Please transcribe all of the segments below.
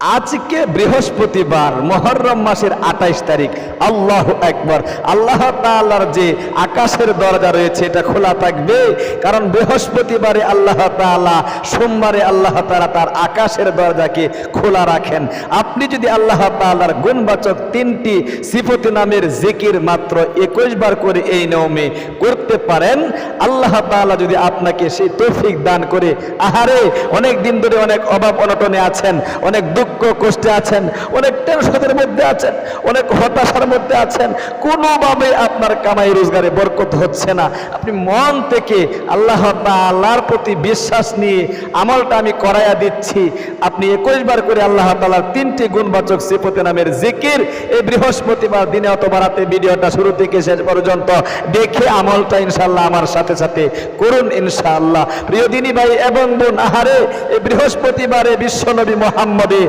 আজকে বৃহস্পতিবার, মহরম মাসের আঠাইশ তারিখ। আল্লাহ একবার আল্লাহ তাআলার যে আকাশের দরজা রয়েছে, এটা খোলা থাকবে। কারণ বৃহস্পতিবারে আল্লাহ তাআলা, সোমবারে আল্লাহ তাআলা তার আকাশের দরজাকে খোলা রাখেন। আপনি যদি আল্লাহ তাআলার গুণবাচক তিনটি সিফতি নামের জিকির মাত্র একুশ বার করে এই নিয়মে করতে পারেন, আল্লাহ তাআলা যদি আপনাকে সেই তৌফিক দান করে, আহারে, অনেক দিন ধরে অনেক অভাব অনটনে আছেন, অনেক দুঃখ কষ্টে আছেন, অনেক টেনশনের মধ্যে আছেন, অনেক হতাশার মধ্যে আছেন, কোনোভাবে আপনার কামাই রোজগারে বরকত হচ্ছে না। আপনি মন থেকে আল্লাহ তাআলার প্রতি বিশ্বাস নিয়ে আমলটা আমি করাইয়া দিচ্ছি। আপনি একুশ বার করে আল্লাহ তাআলার তিনটি গুণবাচক সিফতে নামের জিকির এই বৃহস্পতিবার দিনে অথবা রাতে ভিডিওটা শুরু থেকে শেষ পর্যন্ত দেখে আমলটা ইনশাল্লাহ আমার সাথে সাথে করুন ইনশাআল্লাহ। প্রিয় দিনী ভাই এবং বোন, আহারে, এই বৃহস্পতিবারে বিশ্বনবী মোহাম্মদে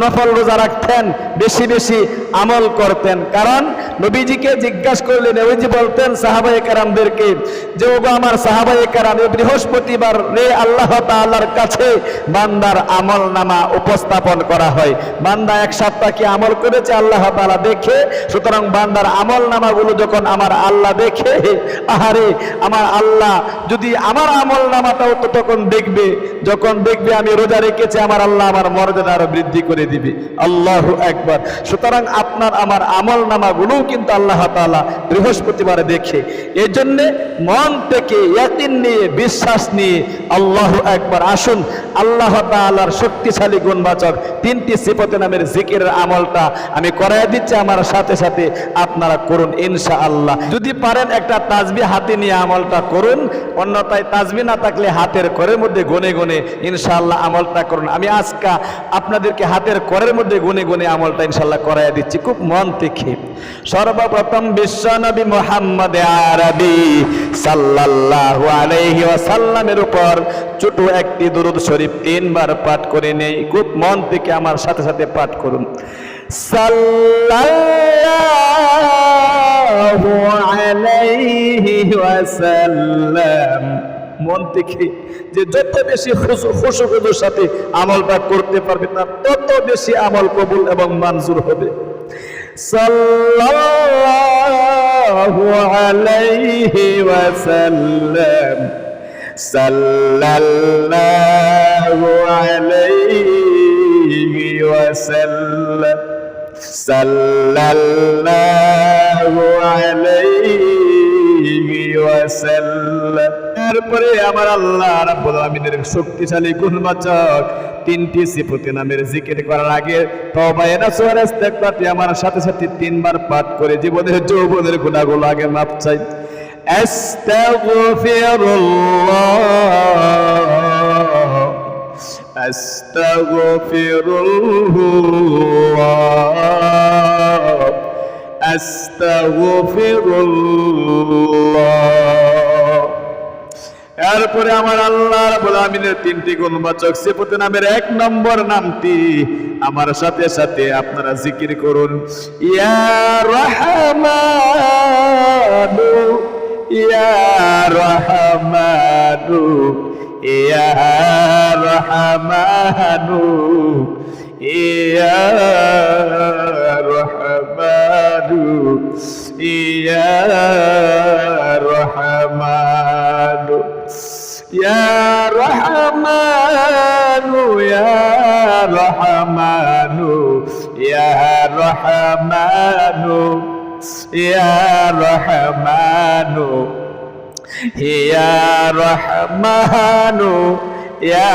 নফল রোজা রাখতেন, বেশি বেশি আমল করতেন। কারণ নবীজিকে জিজ্ঞাসা করলে নবীজি বলতেন, সাহাবায়ে কারামদেরকে, যে ওগো আমার সাহাবায়ে কারাম এই বৃহস্পতিবার রে আল্লাহ তাআলার কাছে বান্দার আমল নামা উপস্থাপন করা হয়। বান্দা এক সপ্তাহ কি আমল করেছে, আল্লাহ তাআলা দেখে, সুতরাং বান্দার আমল নামাগুলো যখন আমার আল্লাহ দেখে, আহারে, আমার আল্লাহ যদি আমার আমল নামাটাও তো তখন দেখবে, যখন দেখবে আমি রোজা রেখেছি, আমার আল্লাহ আমার মর্যাদা আরও বৃদ্ধি করে দিবে। আল্লাহ একবার সুতরাং আপনার আমার আমল নামাগুলোও কিন্তু আল্লাহ তাআলা বৃহস্পতিবারে দেখে। এই জন্যে মন থেকে ইয়াকিন নিয়ে, বিশ্বাস নিয়ে আল্লাহ একবার আসুন। আল্লাহ তাআলার শক্তিশালী গুণবাচক তিনটি সিফতে নামের জিকিরের আমলটা আমি করাই দিচ্ছি। আমার সাথে সাথে আপনারা করুন ইনশা আল্লাহ যদি পারেন একটা তাজবি হাতে নিয়ে আমলটা করুন। অন্যথায় তাজবি না থাকলে হাতের করের মধ্যে গনে গনে ইনশাআল্লাহ আমলটা করুন। আমি আজকা আপনাদেরকে হাতের করের মধ্যে গুনে গুনে আমলটা ইনশাল্লাহ করাইয়া দিচ্ছি। খুব মন থেকে। সর্বপ্রথম বিশ্বনবী মোহাম্মদ আরবি সাল্লাল্লাহু আলাইহি উপর ছোট একটি দুরুদ শরীফ তিনবার পাঠ করে নেই। খুব মন থেকে আমার সাথে সাথে পাঠ করুন। সাল্লাল্লাহু আলাইহি ওয়াসাল্লাম। মন থেকে যে যত বেশি খুশুখুজুর সাথে আমলটা করতে পারবে তার তত বেশি আমল কবুল এবং মঞ্জুর হবে। সাল্লাল্লাহু আলাইহি ওয়াসাল্লাম। সাল্লাল্লাহু আলাইহি ওয়াসাল্লাম। সাল্লাল্লাহু আলাইহি ওয়াসাল্লাম। তারপরে আমার আল্লাহ রাব্বুল আলামিনের শক্তিশালী গুণবাচক তিনটি সিফতি নামের জিকির করার আগে তওবা নাসুয়ার ইস্তেগফারটি আমার সাথে সাথে তিনবার পাঠ করে জীবনের যৌবনের গুনাহগুলো আগে মাপ চাই। আস্তাগফিরুল্লাহ। আস্তাগফিরুল্লাহ। এরপরে আমার আল্লাহ রাব্বুল আমিনের তিনটি গুণবাচক সিফত নামের এক নম্বর নামটি আমার সাথে সাথে আপনারা জিকির করুন। ইয়া রহমানু ইয়া রহমানু ইয়া রহমানু ইয়া রহমানু, ইয়া ইয়া রহমানু ইয়া রহমানু ইয়া রহমানু ইয়া রহমানু ইয়া রহমানু ইয়া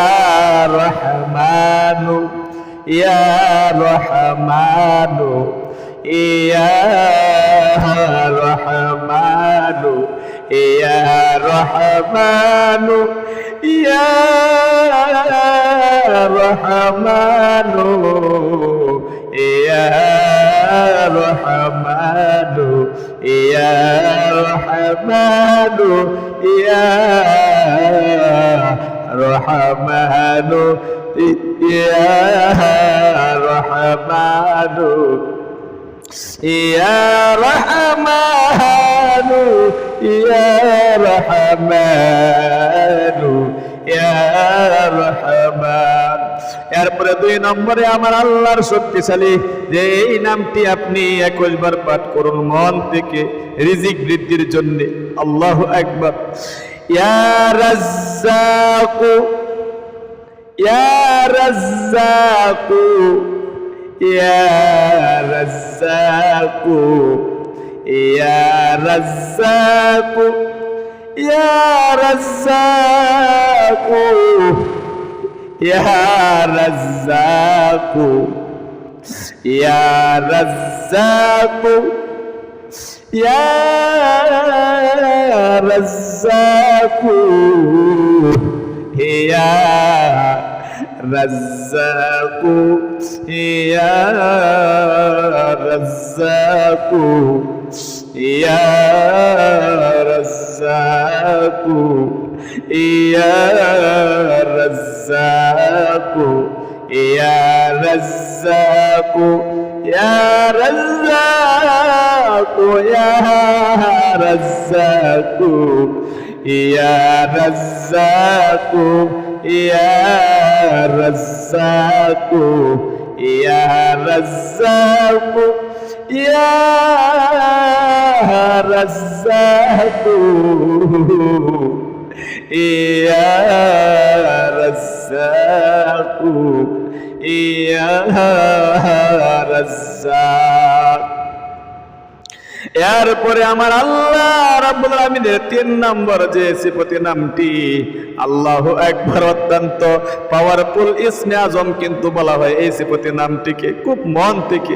রহমানু ইয়া রহমানু ইয়া রহমানু يا رحمن يا رحمن يا رحمن يا رحمن يا رحمن يا رحمن يا رحمن ইয়া রহমানু ইয়া রহমানু এরপরে দুই নম্বরে আমার আল্লাহর শক্তিশালী যে এই নামটি আপনি একুশ পাঠ করুন মন থেকে, রিজিক বৃদ্ধির জন্য। আল্লাহ একবার ইয়া রাজ্জাকু ইয়া রাজ্জাকু ইয়া রাজ্জাকু। يا رزاق يا رزاق يا رزاق يا رزاق يا رزاق يا رزاق يا رزاق ইয়া রাজ্জাকু ইয়া রাজ্জাকু ইয়া রাজ্জাকু ইয়া রাজ্জাকু ইয়া রাজ্জাকু ইয়া রাজ্জাকু ইয়া রাজ্জাকু ইয়া রাজ্জাকু। ইয়া রাজ্জাকু ইয়া রাজ্জাকু ইয়া রাজ্জাক এরপরে আমার আল্লাহ রাব্বুল আলামিনের তিন নম্বর যে সিফতি নামটি আল্লাহ একবার অত্যন্ত পাওয়ারফুল ইসমে আজম কিন্তু বলা হয় এই সিফতি নামটিকে, খুব মন থেকে।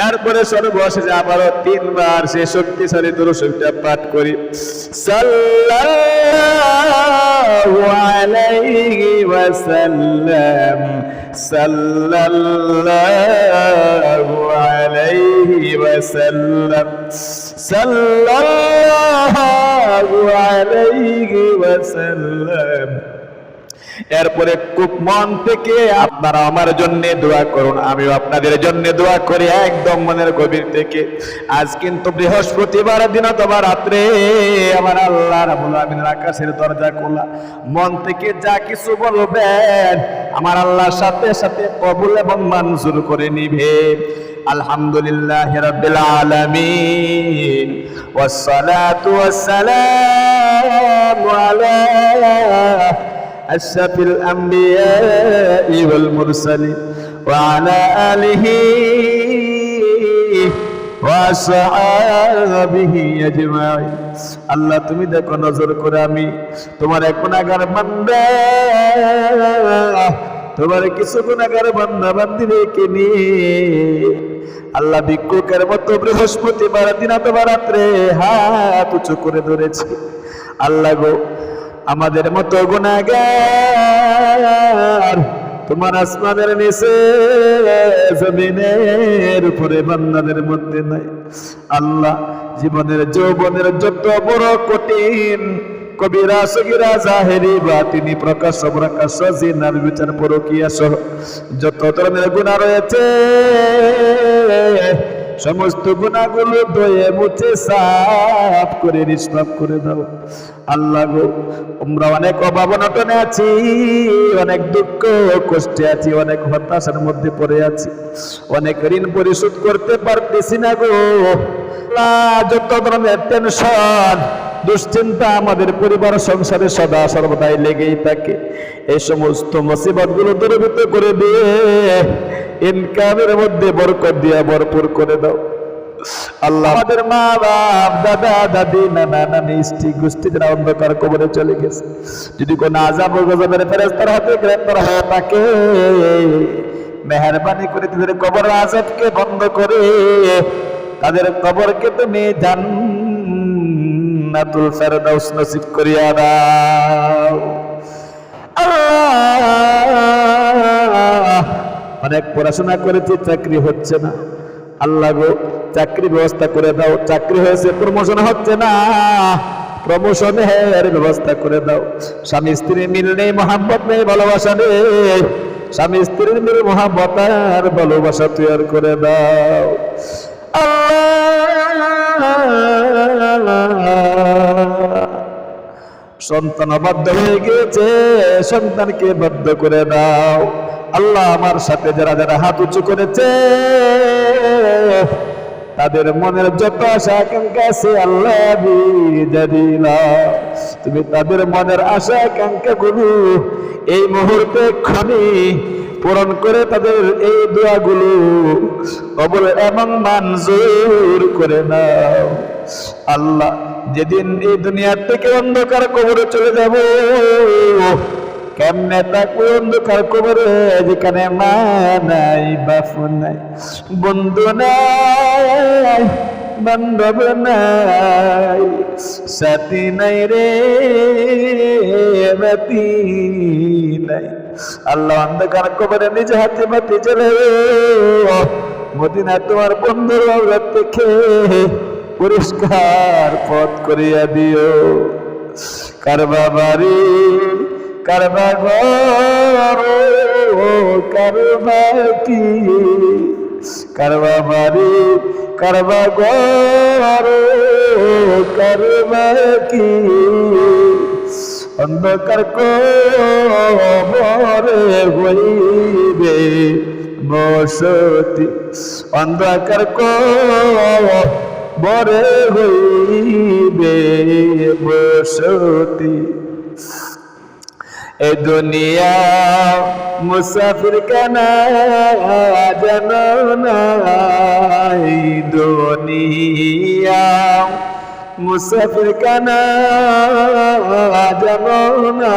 এরপরে সর্বশেষে আবারও তিনবার সে শক্তিশালী দুরুশটা পাঠ করি। সাল্লাল্লাহু আলাইহি এরপরে খুব মন থেকে আপনারা আমার জন্য দোয়া করুন, আমিও আপনাদের জন্য দোয়া করি, একদম মনের গভীর থেকে। আজ কিন্তু বৃহস্পতিবার দিন তোমার রাত্রে, আমার আল্লাহ আমিনের আকাশের দরজা খোলা। মন থেকে যা কিছু বলবেন, আমার আল্লাহর সাথে সাথে কবুল এবং মানজুর করে নিবে। আলহামদুলিল্লাহ রাব্বিল আলামিন। ওয়াসসালাতু ওয়াসসালামু আলা أشرف الأنبياء والمرسلين وعلى آله وأصحابه أجمعين আল্লাহ তুমি দেখো নজর করে আমি তোমার এক গুণাগার বান্দা তোমার কিছু গুণাগার বান্দা বান্দি রেখে নিয়ে আল্লাহ ভিক্ষুকের মতো বৃহস্পতিবার দিন অথবা রাত্রে হাত উঁচু করে ধরেছি আল্লাহ গো আমাদের মতো গুণাগার তোমার আসমানের নিচে, জমিনের উপরে, বান্দাদের মধ্যে নাই। আল্লাহ জীবনের, যৌবনের যত বড় কঠিন কবিরা, সগিরা, জাহেরি বা তিনি প্রকাশ প্রকাশ জিনার বিচার, পরকিয়া সহ যত ধরনের গুণা রয়েছে সমস্ত গুণাগুলো দয়ে মুছে সাফ করে নিষ্পাপ করে দাও। আল্লাহ গো, আমরা অনেক অভাব অনটনে আছি, অনেক দুঃখ, কষ্টে আছি, অনেক হতাশার মধ্যে পড়ে আছি। অনেক ঋণ পরিশোধ করতে পারতেছি না গো। যত ধরনের টেনশন দুশ্চিন্তা আমাদের পরিবার সংসারে সদা সর্বদাই লেগেই থাকে। এই সমস্ত মুসিবতগুলো দূরীভূত করে দিয়ে ইনকামের মধ্যে বরকত দিয়া ভরপুর করে দাও। আল্লাহ আমাদের মা বাপ দাদা, দাদি, নানা, নানি, স্ত্রী, গোষ্ঠী যারা অন্ধকার কবরে চলে গেছে, যদি কোনো আজাব গজবের ফেরেস্তার হাতে গ্রেপ্তার হয়ে থাকে, মেহরবানি করে তাদের কবর আজাবকে বন্ধ করে তাদের কবরকে তুমি জান্নাতুল ফেরদাউস নসিব করিয়া দাও। অনেক পড়াশোনা করেছি, চাকরি হচ্ছে না। আল্লাহ গো, চাকরি ব্যবস্থা করে দাও। চাকরি হয়েছে প্রমোশন হচ্ছে না। প্রমোশনের ব্যবস্থা করে দাও। স্বামী স্ত্রী মিল নেই, মহাব্বত নেই, ভালোবাসা নেই। স্বামী স্ত্রীর মিল, মহাব্বত আর ভালোবাসা তৈরি করে দাও। আল্লাহ! সন্তান অবাধ্য হয়ে গিয়েছে, সন্তানকে বাধ্য করে দাও। আল্লাহ আমার সাথে যারা যারা হাত উঁচু করেছে, তাদের মনের যত আশা আকাঙ্ক্ষা আছে আল্লাহ তুমি তাদের মনের আশা আকাঙ্ক্ষা গুরু এই মুহূর্তে ক্ষণে পূরণ করে তাদের এই দোয়াগুলো কবর এবং মঞ্জুর করে নাও। আল্লাহ, যেদিন এই দুনিয়ার থেকে অন্ধকার কবরে চলে যাব, কেমনে থাকব অন্ধকার কবরে? যেখানে মা নাই, বাপু নাই, বন্ধু নাই, বান্ধব নাই, সাথী নাই রে, বাতি নাই। আল্লাহ অন্ধকার কবরে নিজে হাতে বাতি চলে মদিনা তোমার বন্ধুর থেকে পরিষ্কার পথ করিয়া দিও। কারবা বাড়ি কারবা ঘর কি কারবা বাড়ি কারবা ঘর কারবা কি অন্ধকার কবরে হইবে বসতি। অন্ধকার বরে হইবে বসতি। এ দুনিয়া মুসাফির কানা যেন নাই দুনিয়া মুসাফির কানা যেন না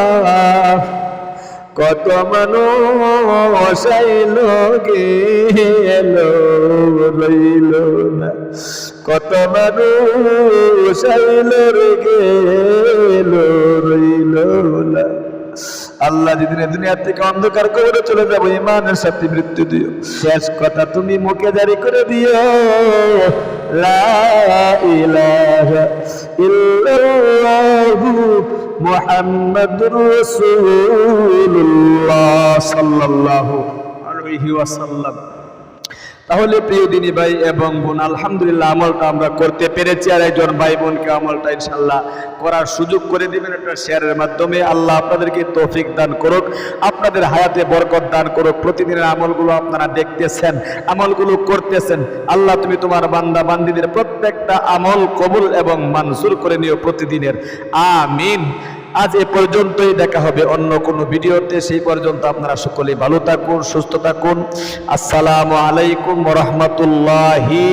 কত মানুষ আইল গেল রইল না। কত মানুষ আইল গেল। আল্লাহ যেদিন দুনিয়া থেকে অন্ধকার করে চলে যাব ইমানের সাথে মৃত্যু দিও। শেষ কথা তুমি মুখে জারি করে দিও। মুহাম্মাদুর রাসূলুল্লাহ সাল্লাল্লাহু আলাইহি ওয়াসাল্লাম। তাহলে প্রিয় দিনী ভাই এবং বোন, আলহামদুলিল্লাহ আমলটা আমরা করতে পেরেছি আর একজন ভাই বোনকে আমলটা ইনশাল্লাহ করার সুযোগ করে দিবেন একটা শেয়ারের মাধ্যমে। আল্লাহ আপনাদেরকে তৌফিক দান করুক, আপনাদের হায়াতে বরকত দান করুক। প্রতিদিনের আমলগুলো আপনারা দেখতেছেন, আমলগুলো করতেছেন। আল্লাহ তুমি তোমার বান্দা বান্দিদের প্রত্যেকটা আমল কবুল এবং মানসুর করে নিও প্রতিদিনের। আমিন। আজ এ পর্যন্তই দেখা হবে অন্য কোনো ভিডিওতে। সেই পর্যন্ত আপনারা সকলে ভালো থাকুন, সুস্থ থাকুন। আসসালামু আলাইকুম রহমতুল্লাহি